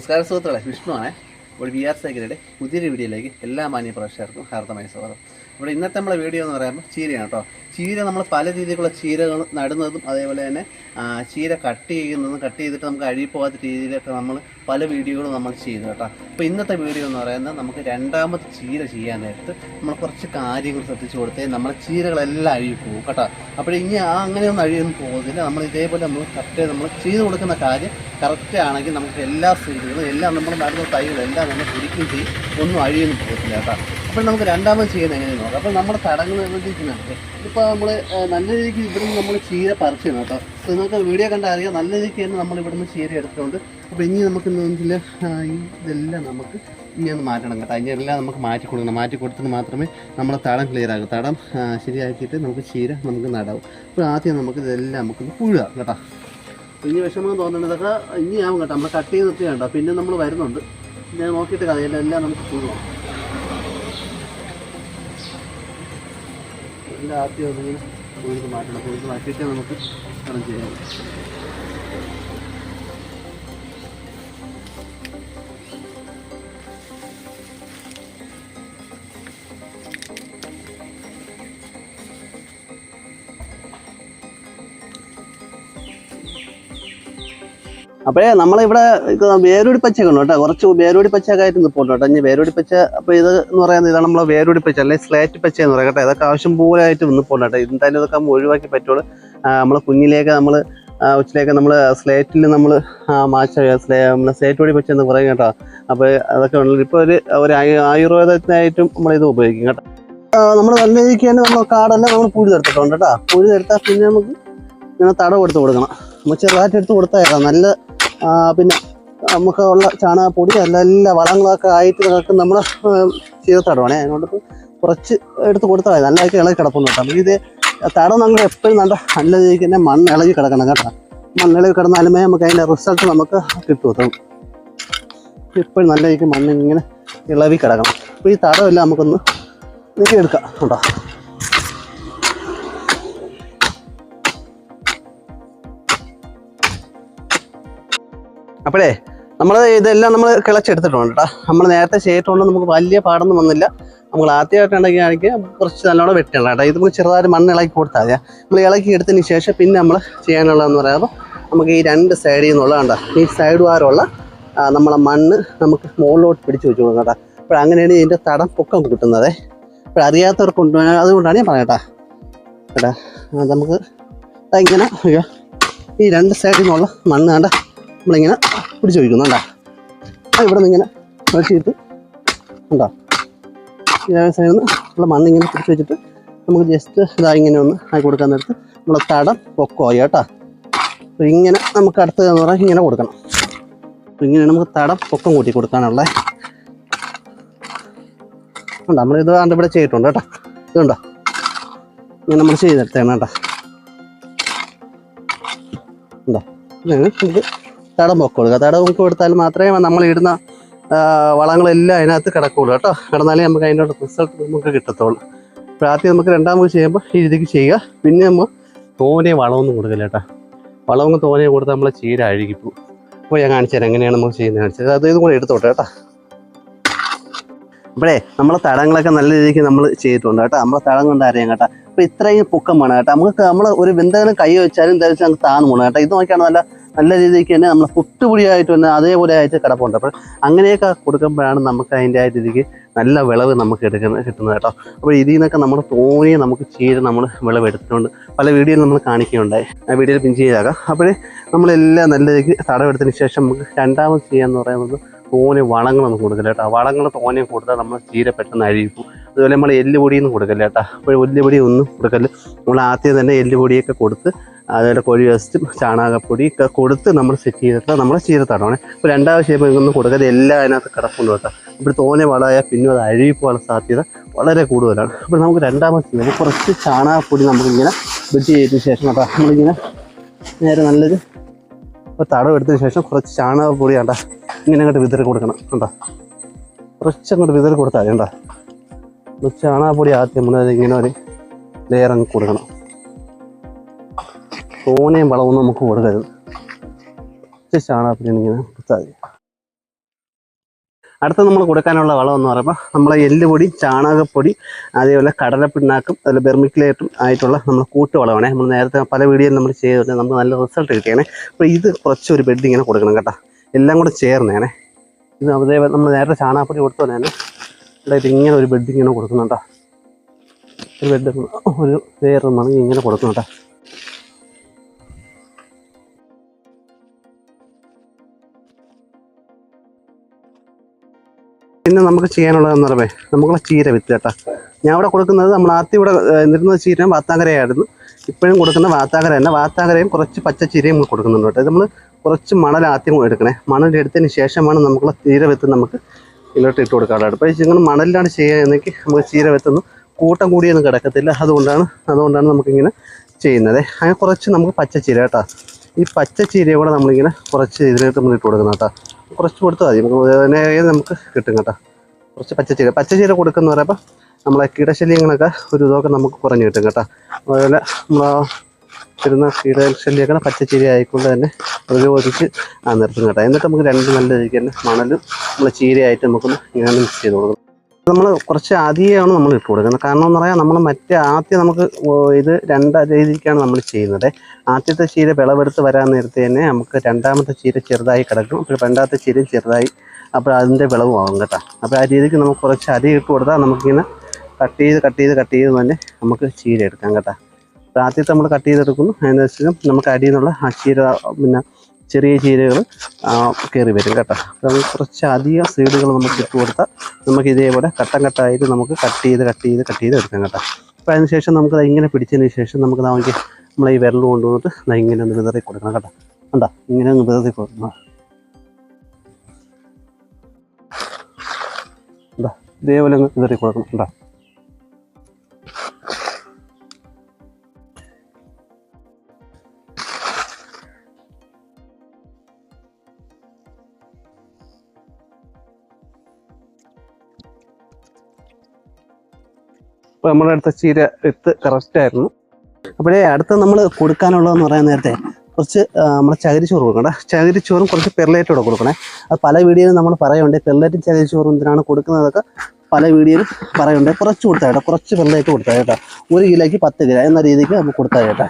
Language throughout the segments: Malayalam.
നമസ്കാരം സുഹൃത്തുക്കളെ. വിഷ്ണുവാണ്. ഒരു വി ആർ സൈക്കിളുടെ പുതിയൊരു വീഡിയോയിലേക്ക് എല്ലാ മാന്യ പ്രേക്ഷകർക്കും ഹാർദമായ സ്വാഗതം. ഇവിടെ ഇന്നത്തെ നമ്മളെ വീഡിയോ എന്ന് പറയുമ്പോൾ ചീരയാണ് കേട്ടോ. ചീര നമ്മൾ പല രീതിയിലുള്ള ചീരകൾ നടുന്നതും അതേപോലെ തന്നെ ചീര കട്ട് ചെയ്യുന്നതും കട്ട് ചെയ്തിട്ട് നമുക്ക് അഴുകിപ്പോകാത്ത രീതിയിലൊക്കെ നമ്മൾ പല വീഡിയോകളും നമ്മൾ ചെയ്തു കേട്ടോ. അപ്പോൾ ഇന്നത്തെ വീഡിയോ എന്ന് പറയുന്നത് നമുക്ക് രണ്ടാമത്തെ ചീര ചെയ്യാൻ നേരത്ത് നമ്മൾ കുറച്ച് കാര്യങ്ങൾ ശ്രദ്ധിച്ചു കൊടുത്തേ നമ്മളെ ചീരകളെല്ലാം അഴുകി പോകും കേട്ടോ. അപ്പോൾ ഇനി ആ അങ്ങനെയൊന്നും അഴിയൊന്നും പോകുന്നില്ല നമ്മൾ ഇതേപോലെ നമ്മൾ കറക്റ്റ് നമ്മൾ ചെയ്തു കൊടുക്കുന്ന കാര്യം കറക്റ്റ് ആണെങ്കിൽ നമുക്ക് എല്ലാ സൈഡുകളും എല്ലാം നമ്മൾ നടന്ന തൈകളും എല്ലാം നമ്മൾ പിടിക്കുകയും ചെയ്യും. ഒന്നും അഴിയൊന്നും പോകത്തില്ല കേട്ടോ. അപ്പോൾ നമുക്ക് രണ്ടാമത് ചെയ്യുന്നത് എങ്ങനെയെന്ന് നോക്കാം. അപ്പോൾ നമ്മുടെ തടങ്ങൾ നിർവചിക്കുന്നുണ്ട് ഇപ്പോൾ നമ്മൾ നല്ല രീതിക്ക് ഇവിടുന്ന് നമ്മൾ ചീര പറിച്ചിരുന്നു കേട്ടോ. നിങ്ങൾക്ക് വീഡിയോ കണ്ടാൽ അറിയാം. നല്ല രീതിക്ക് തന്നെ നമ്മൾ ഇവിടുന്ന് ചീര എടുത്തിട്ടുണ്ട് അപ്പോൾ ഇനി നമുക്ക് എന്തെങ്കിൽ ഇതെല്ലാം നമുക്ക് ഇനി ഒന്ന് മാറ്റണം കേട്ടോ. എല്ലാം നമുക്ക് മാറ്റി കൊടുക്കണം. മാറ്റി കൊടുത്തിട്ട് മാത്രമേ നമ്മുടെ തടം ക്ലിയർ ആകും. തടം ശരിയാക്കിയിട്ട് നമുക്ക് ചീര നമുക്ക് നടാവും. അപ്പോൾ ആദ്യം നമുക്ക് ഇതെല്ലാം നമുക്ക് പുഴുക കേട്ടോ. ഇനി വിഷമം ഇനി ആവും കേട്ടോ. നമ്മൾ കട്ട് ചെയ്ത് നിർത്തി കേട്ടോ പിന്നെ നമ്മൾ വരുന്നുണ്ട്. ഞാൻ നോക്കിയിട്ട് കഥയില്ല എല്ലാം നമുക്ക് പുഴുവാം. എല്ലാം ആദ്യം ഒന്നിങ്ങനെ പുഴുത് മാറ്റണം. പുഴുത് മാറ്റിയിട്ട് നമുക്ക് കടം ചെയ്യാം. അപ്പോഴേ നമ്മളിവിടെ വേരൂടി പച്ച ഉണ്ട് കേട്ടോ. കുറച്ച് വേരുടി പച്ചയൊക്കെ ആയിട്ട് നിൽപ്പുണ്ട് കേട്ടോ. ഇനി വേരൂടി പച്ച അപ്പോൾ ഇത് എന്ന് പറയുന്നത് ഇതാണ് നമ്മളെ വേരൂടി പച്ച അല്ലെങ്കിൽ സ്ലേറ്റ് പച്ച എന്ന് പറയാം കേട്ടോ. ഇതൊക്കെ ആവശ്യം പോലെ ആയിട്ട് നിൽപ്പുണ്ട് കേട്ടോ. എന്തായാലും ഇതൊക്കെ നമ്മൾ ഒഴിവാക്കി പറ്റുള്ളൂ. നമ്മൾ കുഞ്ഞിലേക്ക് നമ്മൾ ഉച്ചിലേക്ക് നമ്മൾ സ്ലേറ്റിൽ നമ്മൾ മാച്ച സ്ലേറ്റ് വഴി പച്ച എന്ന് പറയും കേട്ടോ. അപ്പോൾ അതൊക്കെ ഉള്ളത് ഇപ്പോൾ ഒരു ഒരു ആയു- ആയുർവേദത്തിനായിട്ടും നമ്മളിത് ഉപയോഗിക്കും കേട്ടോ. നമ്മൾ നല്ല രീതിക്ക് തന്നെ നമ്മൾ കാടെല്ലാം നമ്മൾ പൂഴി തീർത്തിട്ടുണ്ട് കേട്ടോ. പൂഴി തീർത്താൽ പിന്നെ നമുക്ക് ഇങ്ങനെ തടം എടുത്ത് കൊടുക്കണം. നമ്മൾ ചെറുതായിട്ട് എടുത്ത് കൊടുത്താൽ നല്ല പിന്നെ നമുക്ക് ഉള്ള ചാണകപ്പൊടി എല്ലാ വളങ്ങളൊക്കെ ആയിട്ട് നമുക്ക് നമ്മൾ ചീരത്തടമാണേ അതുകൊണ്ട് കുറച്ച് എടുത്ത് കൊടുത്താൽ മതി. നല്ലതായിട്ട് ഇളകി കിടക്കുന്നു കേട്ടോ. അപ്പോൾ ഇത് തടം നമ്മൾ എപ്പോഴും നല്ല നല്ല രീതിക്ക് തന്നെ മണ്ണ് ഇളകി കിടക്കണം കേട്ടോ. മണ്ണ് ഇളകി കിടന്നാലുമേ നമുക്ക് അതിന്റെ റിസൾട്ട് നമുക്ക് കിട്ടും എപ്പോഴും നല്ല രീതിക്ക് മണ്ണ് ഇങ്ങനെ ഇളവി കിടക്കണം. അപ്പോൾ ഈ തടമെല്ലാം നമുക്കൊന്ന് നീക്കി എടുക്കാം കേട്ടോ. അപ്പോഴേ നമ്മൾ ഇതെല്ലാം നമ്മൾ കിളച്ചെടുത്തിട്ടുണ്ട് കേട്ടോ. നമ്മൾ നേരത്തെ ചെയ്തിട്ടുണ്ട് നമുക്ക് വലിയ പാടൊന്നും വന്നില്ല. നമ്മൾ ആദ്യമായിട്ടുണ്ടെങ്കിൽ ആണെങ്കിൽ കുറച്ച് നല്ലോണം വെട്ടണം കേട്ടോ. ഇത് നമുക്ക് ചെറുതായിട്ട് മണ്ണ് ഇളക്കി കൊടുത്താൽ മതി. നമ്മൾ ഇളക്കി എടുത്തതിന് ശേഷം പിന്നെ നമ്മൾ ചെയ്യാനുള്ളതെന്ന് പറയുമ്പോൾ നമുക്ക് ഈ രണ്ട് സൈഡിൽ നിന്നുള്ള കണ്ടോ? ഈ സൈഡ് വാരമുള്ള നമ്മളെ മണ്ണ് നമുക്ക് മുകളിലോട്ട് പിടിച്ച് വെച്ച് കൊടുക്കാം കേട്ടോ. അപ്പോൾ അങ്ങനെയാണ് ഇതിന്റെ തടം പൊക്കം കിട്ടുന്നത്. അപ്പോൾ കൊണ്ടുപോകാൻ അതുകൊണ്ടാണ് ഞാൻ പറയട്ടാ കേട്ടാ. നമുക്ക് ഇങ്ങനെ ഈ രണ്ട് സൈഡിൽ നിന്നുള്ള മണ്ണ് കണ്ട? നമ്മളിങ്ങനെ പിടിച്ച് വയ്ക്കുന്നു ആ ഇവിടെ നിന്ന് ഇങ്ങനെ വെട്ടിയിട്ട് ഉണ്ടോ സൈഡിൽ ഉള്ള മണ്ണ് ഇങ്ങനെ പിടിച്ച് വെച്ചിട്ട് നമുക്ക് ജസ്റ്റ് ഇതാ ഇങ്ങനെ ഒന്ന് ആക്കി കൊടുക്കാൻ നേരത്ത് നമ്മൾ തടം പൊക്കമായി കേട്ടോ? അപ്പോൾ ഇങ്ങനെ നമുക്ക് അടുത്തത് എന്ന് പറഞ്ഞാൽ ഇങ്ങനെ കൊടുക്കണം. അപ്പോൾ ഇങ്ങനെ നമുക്ക് തടം പൊക്കം കൂട്ടി കൊടുക്കാനുള്ള. ഉണ്ടോ നമ്മളിത് കണ്ട് ഇവിടെ ചെയ്തിട്ടുണ്ട് കേട്ടോ? ഇതുണ്ടോ ഇങ്ങനെ നമ്മൾ ചെയ്തെടുത്തേണം കേട്ടോ? ഉണ്ടോ നമുക്ക് തടം പൊക്കം കൊടുക്കുക തടം പൊക്കം കൊടുത്താൽ മാത്രമേ നമ്മൾ ഇടുന്ന വളങ്ങളെല്ലാം അതിനകത്ത് കിടക്കുള്ളൂ കേട്ടോ. കിടന്നാലേ നമുക്ക് അതിനോട് റിസൾട്ട് നമുക്ക് കിട്ടത്തുള്ളൂ. അപ്പോൾ ആദ്യം നമുക്ക് രണ്ടാമത് ചെയ്യുമ്പോൾ ഈ രീതിക്ക് ചെയ്യുക. പിന്നെ നമ്മൾ തോനെ വളമൊന്നും കൊടുക്കില്ല കേട്ടോ. വളവും തോനെ കൊടുത്താൽ നമ്മളെ ചീര അഴുകിപ്പോവും അപ്പോൾ ഞാൻ കാണിച്ചു തരാം എങ്ങനെയാണ് നമുക്ക് ചെയ്യുന്നത് കാണിച്ചത് അത് ഇതും കൂടെ എടുത്തോട്ടെ കേട്ടോ. അപ്പോഴേ നമ്മളെ തടങ്ങളൊക്കെ നല്ല രീതിക്ക് നമ്മൾ ചെയ്തിട്ടുണ്ട് കേട്ടോ. നമ്മളെ തടം കൊണ്ട് അറിയാം കേട്ടോ. അപ്പോൾ ഇത്രയും പൊക്കം വേണം കേട്ടോ. നമുക്ക് നമ്മൾ ഒരു എന്തെങ്കിലും കൈ വെച്ചാലും എന്താ വെച്ചാൽ നമുക്ക് താന്ന് പോകണം കേട്ടോ. ഇത് നോക്കിയാണ് നല്ല നല്ല രീതിക്ക് തന്നെ നമ്മൾ പുട്ടുപൊടിയായിട്ട് തന്നെ അതേപോലെ ആയിട്ട് കിടപ്പുണ്ട്. അപ്പോൾ അങ്ങനെയൊക്കെ കൊടുക്കുമ്പോഴാണ് നമുക്ക് അതിന്റെ ആ രീതിക്ക് നല്ല വിളവ് നമുക്ക് എടുക്കുന്ന കിട്ടുന്നത് കേട്ടോ. അപ്പോൾ ഇതിൽ നിന്നൊക്കെ നമ്മൾ തോന്നിയ നമുക്ക് ചീര നമ്മൾ വിളവ് എടുത്തുകൊണ്ട് പല വീഡിയോയിൽ നമ്മൾ കാണിക്കുകയുണ്ടായി ആ വീഡിയോയിൽ പിൻ ചെയ്താക്കാം. അപ്പോൾ നമ്മളെല്ലാം നല്ല രീതിക്ക് തടവെടുത്തതിന് ശേഷം നമുക്ക് രണ്ടാമത് ചെയ്യാന്ന് പറയുന്നത് തോനെ വളങ്ങൾ നമുക്ക് കൊടുക്കില്ല കേട്ടോ. വളങ്ങൾ തോനെ കൊടുത്താൽ നമ്മൾ ചീര പെട്ടെന്ന് അഴിക്കും അതുപോലെ നമ്മൾ എല്ലുപൊടിയൊന്നും കൊടുക്കല്ല കേട്ടോ. അപ്പോൾ എല്ലുപൊടി ഒന്നും കൊടുക്കല്ല. നമ്മൾ ആദ്യം തന്നെ എല്ലുപൊടിയൊക്കെ കൊടുത്ത് അതുപോലെ കോഴി വേസ്റ്റും ചാണകപ്പൊടി ഒക്കെ കൊടുത്ത് നമ്മൾ സെറ്റ് ചെയ്തിട്ട് നമ്മൾ ചീരത്താടണം ഇപ്പോൾ ചെയ്യുമ്പോൾ ഇതൊന്നും കൊടുക്കാതെ എല്ലാം അതിനകത്ത് കിടപ്പുണ്ട് കേട്ടോ. ഇപ്പോൾ തോനെ വളമായാൽ പിന്നെ അത് അഴുകിപ്പോകാനുള്ള സാധ്യത വളരെ കൂടുതലാണ്. അപ്പോൾ നമുക്ക് രണ്ടാമത്തെ കുറച്ച് ചാണകപ്പൊടി നമുക്കിങ്ങനെ വെട്ടി ചെയ്തതിന് ശേഷം കേട്ടോ നമ്മളിങ്ങനെ നേരെ നല്ലൊരു ഇപ്പോൾ തടം എടുത്തതിന് ശേഷം കുറച്ച് ചാണകപ്പൊടി കണ്ട ഇങ്ങനെ അങ്ങോട്ട് വിതറി കൊടുക്കണം കണ്ടോ. കുറച്ച് അങ്ങോട്ട് വിതറി കൊടുത്താൽ മതി കണ്ടോ. ചാണകപ്പൊടി ആദ്യം നമ്മൾ ഇങ്ങനെ ഒരു ലെയർ അങ്ങ് കൊടുക്കണം. തോനെയും വളവും നമുക്ക് കൊടുക്കരുത്. കുറച്ച് ചാണകപ്പൊടി ഇങ്ങനെ കൊടുത്താൽ മതി. അടുത്ത നമ്മൾ കൊടുക്കാനുള്ള വളം എന്ന് പറയുമ്പോൾ നമ്മളെ എല്ലുപൊടി ചാണകപ്പൊടി അതേപോലെ കടലപ്പിണ്ണാക്കും അതുപോലെ ബെർമിക്കുലേറ്റും ആയിട്ടുള്ള നമ്മൾ കൂട്ടുവളമാണ് നമ്മൾ നേരത്തെ പല വീഡിയോയിൽ നമ്മൾ ചെയ്തിട്ട് നമുക്ക് നല്ല റിസൾട്ട് കിട്ടിയാണ് അപ്പോൾ ഇത് കുറച്ചൊരു ബെഡ് ഇങ്ങനെ കൊടുക്കണം കേട്ടോ. എല്ലാം കൂടെ ചേർന്നേണേ ഇത് അതേപോലെ നമ്മൾ നേരത്തെ ചാണകപ്പൊടി കൊടുത്ത പോലെ തന്നെ ഇവിടെ ഇങ്ങനെ ഒരു ബെഡ് ഇങ്ങനെ കൊടുക്കുന്നുണ്ടോ ഒരു ബെഡ് ഒരു വേറൊരു മണി ഇങ്ങനെ കൊടുക്കുന്നുണ്ടോ പിന്നെ നമുക്ക് ചെയ്യാനുള്ളതെന്ന് പറയുമ്പോൾ നമുക്കുള്ള ചീര വിത്ത് കേട്ടോ ഞാൻ ഇവിടെ കൊടുക്കുന്നത് നമ്മൾ ആദ്യം ഇവിടെ നിന്നിരുന്ന നിരുന്ന ചീര വാത്താങ്കരയായിരുന്നു. ഇപ്പോഴും കൊടുക്കുന്ന വാത്താങ്കര തന്നെ. വാത്താങ്കരയും കുറച്ച് പച്ചച്ചീരയും കൊടുക്കുന്നുണ്ട് കേട്ടോ നമ്മൾ കുറച്ച് മണൽ ആദ്യം എടുക്കണേ. മണൽ എടുത്തതിന് ശേഷമാണ് നമുക്കുള്ള ചീര വിത്ത് നമുക്ക് ഇതിലോട്ട് ഇട്ട് കൊടുക്കാറുണ്ട്. അപ്പോൾ ഇങ്ങനെ മണലിലാണ് ചെയ്യുകയെന്നെങ്കിൽ നമുക്ക് ചീര വെത്തുന്നു. കൂട്ടം കൂടിയൊന്നും കിടക്കത്തില്ല. അതുകൊണ്ടാണ് അതുകൊണ്ടാണ് നമുക്കിങ്ങനെ ചെയ്യുന്നത്. അങ്ങനെ കുറച്ച് നമുക്ക് പച്ച പച്ചച്ചീര കേട്ടോ. ഈ പച്ച ചീര കൂടെ നമ്മളിങ്ങനെ കുറച്ച് ഇതിനായിട്ട് നമ്മൾ ഇട്ട് കൊടുക്കണം കേട്ടോ. കുറച്ച് കൊടുത്താൽ മതി. നമുക്ക് നമുക്ക് കിട്ടും കേട്ടോ. കുറച്ച് പച്ച പച്ചച്ചീര. പച്ചച്ചീര കൊടുക്കുന്ന പറയുമ്പോൾ നമ്മളെ കീടശല്യങ്ങളൊക്കെ ഒരു ഇതൊക്കെ നമുക്ക് കുറഞ്ഞ് കിട്ടും കേട്ടോ. അതുപോലെ നമ്മൾ വരുന്ന കീടശല്യമൊക്കെ പച്ചച്ചീര ആയിക്കൊണ്ട് തന്നെ പ്രതിരോധിച്ച് ആ നിർത്തും കേട്ടോ. എന്നിട്ട് നമുക്ക് രണ്ട് നല്ല രീതിക്ക് തന്നെ മണലും നമ്മളെ ചീരയായിട്ട് നമുക്കൊന്ന് ഇങ്ങനെ മിക്സ് ചെയ്ത് കൊടുക്കണം നമ്മൾ കുറച്ച് അധികമാണ് നമ്മൾ ഇട്ട് കൊടുക്കുന്നത്. കാരണം എന്ന് പറയാൻ നമ്മൾ മറ്റേ ആദ്യം നമുക്ക് ഇത് രണ്ട് രീതിക്കാണ് നമ്മൾ ചെയ്യുന്നത്. ആദ്യത്തെ ചീര വിളവെടുത്ത് വരാൻ നേരത്തെ തന്നെ നമുക്ക് രണ്ടാമത്തെ ചീര ചെറുതായി കിടക്കും അപ്പോൾ രണ്ടാമത്തെ ചീര ചെറുതായി അപ്പോൾ അതിന്റെ വിളവ് ആകും കേട്ടോ. അപ്പോൾ ആ രീതിക്ക് നമുക്ക് കുറച്ച് അധികം ഇട്ട് കൊടുത്താൽ നമുക്കിങ്ങനെ കട്ട് ചെയ്ത് കട്ട് ചെയ്ത് കട്ട് ചെയ്ത് തന്നെ നമുക്ക് ചീര എടുക്കാം കേട്ടോ. ആദ്യത്തെ നമ്മൾ കട്ട് ചെയ്തെടുക്കുന്നു. അതിന് ശേഷം നമുക്ക് അടിയിൽ ആ ചീര പിന്നെ ചെറിയ ചീരകൾ കയറി വരും കേട്ടോ. അപ്പം കുറച്ച് അധികം സീഡുകൾ നമുക്ക് ഇട്ട് കൊടുത്താൽ നമുക്ക് ഇതേപോലെ ഘട്ടം ഘട്ടമായിട്ട് നമുക്ക് കട്ട് ചെയ്ത് കട്ട് ചെയ്ത് കട്ട് ചെയ്ത് എടുക്കാം കേട്ടോ. അപ്പോൾ അതിന് ശേഷം നമുക്ക് ഇങ്ങനെ പിടിച്ചതിന് ശേഷം നമുക്ക് നമുക്ക് നമ്മൾ ഈ വിരൽ കൊണ്ടുവന്നിട്ട് ഇങ്ങനെ ഒന്ന് വിതറി കൊടുക്കണം കേട്ടോ. കണ്ടോ? ഇങ്ങനെ ഒന്ന് വിതറി കൊടുക്കണം. ഇതേപോലെ ഒന്ന് വിതറി കൊടുക്കണം. കണ്ടോ? അപ്പോൾ നമ്മുടെ അടുത്ത ചീര എത്ത് കറക്റ്റായിരുന്നു അപ്പോഴേ അടുത്ത നമ്മൾ കൊടുക്കാനുള്ളതെന്ന് പറയാൻ നേരത്തെ കുറച്ച് നമ്മുടെ ചകിരിച്ചോറ് കൊടുക്കണ്ട ചകിരിച്ചോറും കുറച്ച് പെർലേറ്റ് കൂടെ കൊടുക്കണേ. അത് പല വീഡിയോയിലും നമ്മൾ പറയുന്നുണ്ട് പെർലേറ്റും ചകിരിച്ചോറും ഇതിനാണ് കൊടുക്കുന്നതൊക്കെ പല വീഡിയോയിലും പറയുന്നുണ്ട് കുറച്ച് കൊടുത്താൽ കേട്ടോ. കുറച്ച് പെർലേറ്റ് കൊടുത്താൽ കേട്ടോ. ഒരു കിലോയ്ക്ക് പത്ത് കിലോ എന്ന രീതിക്ക് നമുക്ക് കൊടുത്താൽ കേട്ടോ.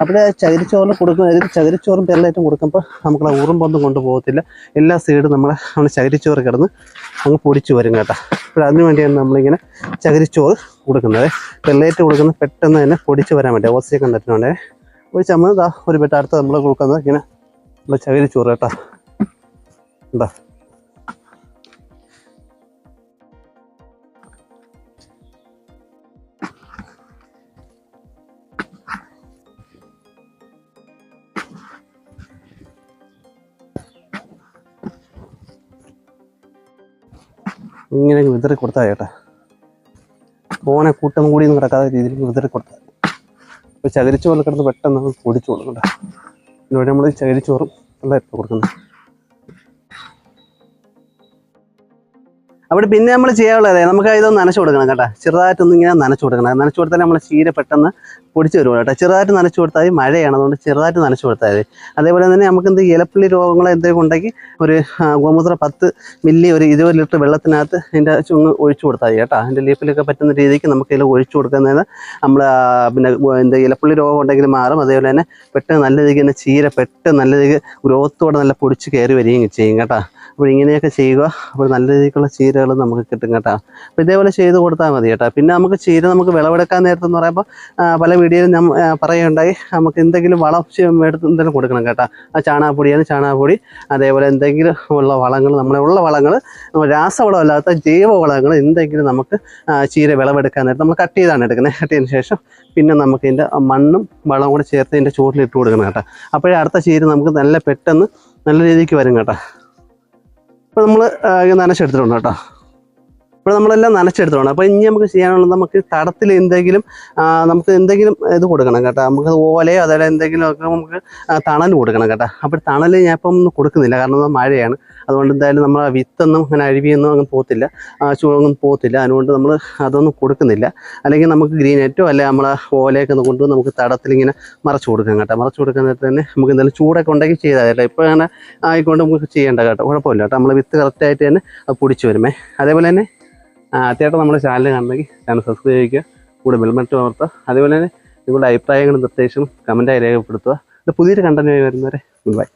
അപ്പോഴേ ചകിരിച്ചോറിന് കൊടുക്കുന്ന ചകിരിച്ചോറും പെർലേറ്റും കൊടുക്കുമ്പോൾ നമുക്ക് ആ ഉറുമ്പൊന്നും കൊണ്ടുപോകത്തില്ല എല്ലാ സൈഡും നമ്മളെ നമ്മൾ ചകിരിച്ചോറ് കിടന്ന് അങ്ങ് പൊടിച്ചു വരും കേട്ടോ. അപ്പോൾ അതിന് വേണ്ടിയാണ് നമ്മളിങ്ങനെ ചകിരിച്ചോറ് കൊടുക്കുന്നത്. പെരലേറ്റ് കൊടുക്കുന്നത് പെട്ടെന്ന് തന്നെ പൊടിച്ച് വരാൻ വേണ്ടി ഓസിയൊക്കെ കണ്ടിട്ടുണ്ടേ ഒരു ചമ്മ ഒരു പെട്ടടുത്ത് നമ്മൾ കൊടുക്കുന്നത് ഇങ്ങനെ ചകിരിച്ചോറ് കേട്ടോ. എന്താ ഇങ്ങനെ വിതറി കൊടുത്താൽ ചേട്ടാ. ഫോനെ കൂട്ടം കൂടി ഒന്നും കിടക്കാത്ത രീതിയിൽ വിതറി കൊടുത്താൽ ഇപ്പോൾ ചകിരിച്ചോറിൽ കിടന്ന് പെട്ടെന്ന് പൊടിച്ചു കൊടുക്കണ്ട പിന്നെ നമ്മൾ ചകിരിച്ചോറും എല്ലാം ഇട്ട് കൊടുക്കുന്നത് അവിടെ പിന്നെ നമ്മൾ ചെയ്യാനുള്ളത് നമുക്ക് ഇതൊന്ന് നനച്ചു കൊടുക്കണം കേട്ടോ. ചെറുതായിട്ടൊന്നും ഇങ്ങനെ നനച്ചു കൊടുക്കണം. നനച്ചു കൊടുത്താൽ നമ്മൾ ചീര പെട്ടെന്ന് പൊടിച്ച് വരുള്ളൂ കേട്ടോ. ചെറുതായിട്ട് നനച്ചു കൊടുത്താൽ മതി. മഴയാണ് അതുകൊണ്ട് ചെറുതായിട്ട് നനച്ചു കൊടുത്താൽ മതി. അതേപോലെ തന്നെ നമുക്ക് എന്ത് ഇലപ്പള്ളി രോഗങ്ങൾ എന്തെങ്കിലും ഉണ്ടെങ്കിൽ ഒരു ഗോമൂത്ര പത്ത് മില്ലി ഒരു ഇരുപത് ലിറ്റർ വെള്ളത്തിനകത്ത് അതിന്റെ ചുങ്ങ് ഒഴിച്ചു കൊടുത്താൽ മതി കേട്ടോ. അതിന്റെ ലീഫിലൊക്കെ പറ്റുന്ന രീതിക്ക് നമുക്ക് ഇതിൽ ഒഴിച്ചു കൊടുക്കുന്നത് നമ്മൾ പിന്നെ എന്ത് ഇലപ്പള്ളി രോഗം ഉണ്ടെങ്കിൽ മാറും. അതേപോലെ തന്നെ പെട്ടെന്ന് നല്ല രീതിക്ക് തന്നെ ചീര പെട്ടെന്ന് നല്ല രീതിക്ക് ഗ്രോത്തോടെ നല്ല പൊടിച്ച് കയറി വരികയും ചെയ്യും കേട്ടോ. അപ്പോൾ ഇങ്ങനെയൊക്കെ ചെയ്യുക. അപ്പോൾ നല്ല രീതിക്കുള്ള ചീരകൾ നമുക്ക് കിട്ടും കേട്ടോ. അപ്പോൾ ഇതേപോലെ ചെയ്ത് കൊടുത്താൽ മതി കേട്ടോ. പിന്നെ നമുക്ക് ചീര നമുക്ക് വിളവെടുക്കാൻ നേരത്തെന്ന് പറയുമ്പോൾ പല വീഡിയോയിലും ഞാൻ പറയുകയുണ്ടായി. നമുക്ക് എന്തെങ്കിലും വളം എടുത്ത് എന്തെങ്കിലും കൊടുക്കണം കേട്ടോ. ആ ചാണകപ്പൊടിയാണ് ചാണകപ്പൊടി. അതേപോലെ എന്തെങ്കിലും ഉള്ള വളങ്ങൾ നമ്മളെ ഉള്ള വളങ്ങൾ രാസവളമല്ലാത്ത ജൈവ വളങ്ങൾ എന്തെങ്കിലും നമുക്ക് ചീര വിളവെടുക്കാൻ നേരത്തെ നമ്മൾ കട്ട് ചെയ്താണ് എടുക്കുന്നത്. കട്ട് ചെയ്തതിന് ശേഷം പിന്നെ നമുക്ക് ഇതിന്റെ മണ്ണും വളവും കൂടെ ചേർത്ത് ഇതിന്റെ ഇട്ട് കൊടുക്കണം കേട്ടോ. അപ്പോഴേ അടുത്ത ചീര നമുക്ക് നല്ല പെട്ടെന്ന് നല്ല രീതിക്ക് വരും കേട്ടോ. അപ്പോൾ നമ്മൾ നനച്ചെടുത്തിട്ടുണ്ട് കേട്ടോ. ഇപ്പോൾ നമ്മളെല്ലാം നനച്ചെടുത്തോണം അപ്പോൾ ഇനി നമുക്ക് ചെയ്യാനുള്ളത് നമുക്ക് തടത്തിൽ എന്തെങ്കിലും നമുക്ക് എന്തെങ്കിലും ഇത് കൊടുക്കണം കേട്ടോ. നമുക്ക് ഓലയോ അതല്ല എന്തെങ്കിലും ഒക്കെ നമുക്ക് തണൽ കൊടുക്കണം കേട്ടോ. അപ്പോൾ തണൽ ഞാൻ ഇപ്പം ഒന്നും കൊടുക്കുന്നില്ല. കാരണം മഴയാണ്. അതുകൊണ്ട് എന്തായാലും നമ്മൾ വിത്തൊന്നും അങ്ങനെ അഴുവിയൊന്നും അങ്ങ് പോകത്തില്ല. ചൂടൊന്നും പോകത്തില്ല. അതുകൊണ്ട് നമ്മൾ അതൊന്നും കൊടുക്കുന്നില്ല. അല്ലെങ്കിൽ നമുക്ക് ഗ്രീൻ നെറ്റോ അല്ലെങ്കിൽ നമ്മൾ ഓലയൊക്കെ ഒന്ന് കൊണ്ടുവന്ന് നമുക്ക് തടത്തിൽ ഇങ്ങനെ മറച്ചു കൊടുക്കാം കേട്ടോ. മറച്ചു കൊടുക്കാൻ നേരത്തെ തന്നെ നമുക്ക് എന്തായാലും ചൂടൊക്കെ ഉണ്ടെങ്കിൽ ചെയ്താൽ കേട്ടോ. ഇപ്പോൾ അങ്ങനെ ആയിക്കൊണ്ട് നമുക്ക് ചെയ്യേണ്ട കേട്ടോ. കുഴപ്പമില്ല കേട്ടോ. നമ്മൾ വിത്ത് കറക്റ്റായിട്ട് തന്നെ അത് പൊടിച്ച് വരുമേ. അതേപോലെ തന്നെ ആദ്യമായിട്ട് നമ്മുടെ ചാനൽ കാണണമെങ്കിൽ ചാനൽ സബ്സ്ക്രൈബ് ചെയ്യുക കൂടെ ബെൽമറ്റ് വളർത്തുക അതേപോലെ തന്നെ നിങ്ങളുടെ അഭിപ്രായങ്ങളും നിർദ്ദേശവും കമന്റായി രേഖപ്പെടുത്തുക. പുതിയൊരു കണ്ടന്റ് വരുന്നവരെ ഗുഡ് ബൈ